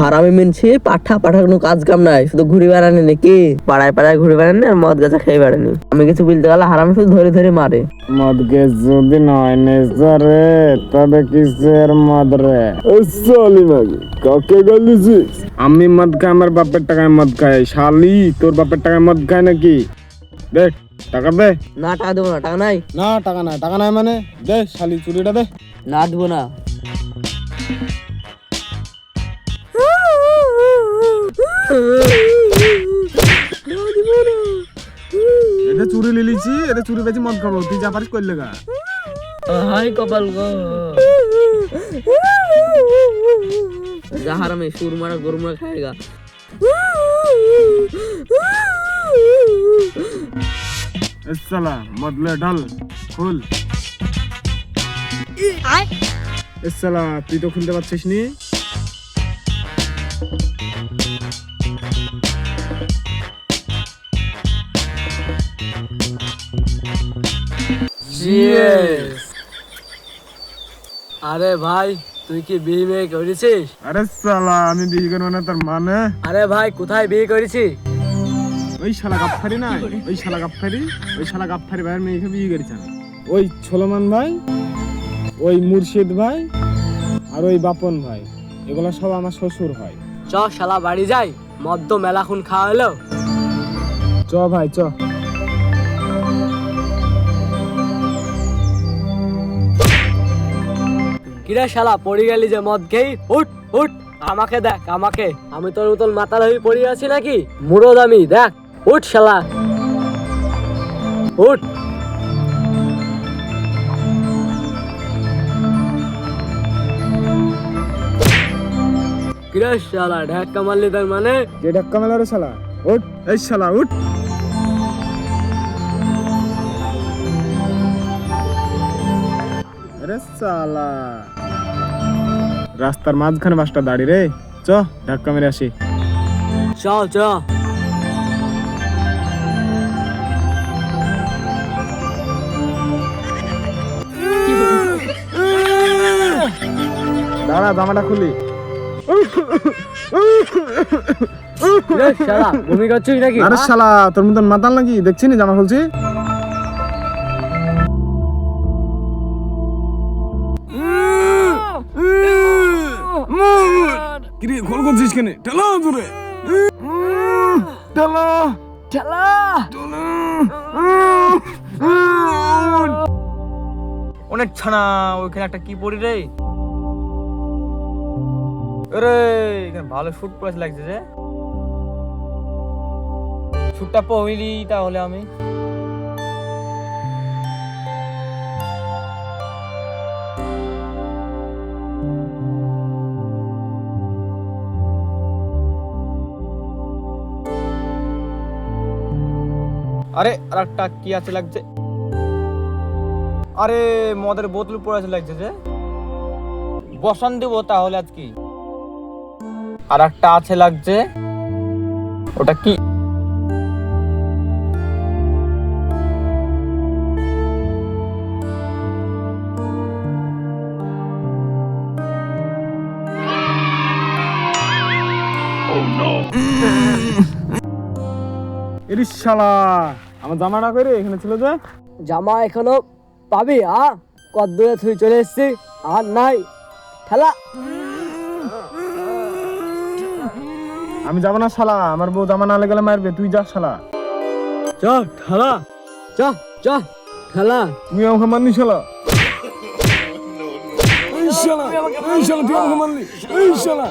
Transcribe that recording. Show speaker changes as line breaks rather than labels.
হারামি মেনছি পাঠা পাঠা কোনো কাজ কাম নাই শুধু ঘুরে বেড়ানি নাকি? পাড়ায় পাড়ায় ঘুরে বেড়ানি আর মদ গাছা খেয়ে বেড়ানি। আমি কিছু বলতে গেলে হারামি শুধু ধরে ধরে মারে।
মদকে যদি নয় নেজারে তবে কিসের মদ রে? সালি মাগি কাকে গলিছিস আমি মদ খাই আমার বাপের টাকায় মদ খাই। শালি তোর বাপের টাকায় মদ খায় নাকি? দে টাকা দে।
না টাকা দেবো না টাকা নাই?
না টাকা নাই। টাকা নাই মানে? দে শালি চুরিটা দে।
না দেবো না।
এটা চুরি লিলিছি এটা চুরি বেশি মদ খাব। তুই যা পারিস করলে গা
হাই কপাল গো। যা হারামি সুর মারা গরু মারা খায়গা
সালা মদলে ঢাল খুল। সালা তুই তো খুলতে পারছিস নি?
আরে ভাই তুই কি বিয়ে মেয়ে করেছিস?
আরে সালা আমি বিয়ে করব না তার মানে?
আরে ভাই কোথায় বিয়ে করেছিস?
ওই শালা গাফফারি না ওই শালা গাফফারি ওই শালা গাফফারি ভাইয়ের মেয়েকে বিয়ে করেছে ওই ছোলমান ভাই ওই মুর্শিদ ভাই আর ওই বাপন ভাই এগুলো সব আমার শ্বশুর হয়।
চ শালা বাড়ি যাই মদ্য মেলাখুন খাওয়া হলো।
চ ভাই চ।
কিরে শালা পড়ে গেলি যে মদ খেই উঠ উঠ আমাকে দেখ আমাকে। আমি তোর মতন মাতাল হয়ে পড়ে আছি নাকি? মুরদ আমি দেখ। উঠ শালা। উঠ। কিরে শালা ঢাক্কা মারলি তার মানে?
যে ধাক্কা মেলা রে শালা। উঠ। এই শালা উঠ। আরে শালা। রাস্তার মাঝখানে বাসটা দাঁড়ি রে। চ ধাক্কা মেরে আসি।
চ চ।
দাঁড়া জামাটা খুলি।
শালা ভূমি করছিস নাকি?
আরে শালা তোর মতন মাতাল নাকি? দেখছি নি জামা খুলছি? কিরে খোল করছিস কেন? ঠেলা জোরে ঠেলা।
ঠেলা।
অনেক ছানা ওইখানে একটা কি পড়ি রে? আরে এখানে ভালো শুট প্রাইস লাগছে যে। শুটটা পহিলি তাহলে আমি। আরে, আর একটা কি আছে লাগছে? আরে, মদের বোতল পড়ে আছে লাগছে যে। বসান দেবো তাহলে আজ কি আর একটা আছে লাগছে। ওটা কি?
আমার জামাটা করে এখানে ছিল যে?
জামা এখনও পাবি আ? কদ্দুরে তুই চলে এসছি আর নাই। ঠেলা।
আমি যাব না শালা। আমার বউ জামা না গেলে মারবে। তুই যা শালা।
চ ঠেলা। চ চ ঠেলা।
তুই আমাকে মাননি শালা। তুই আমাকে শালা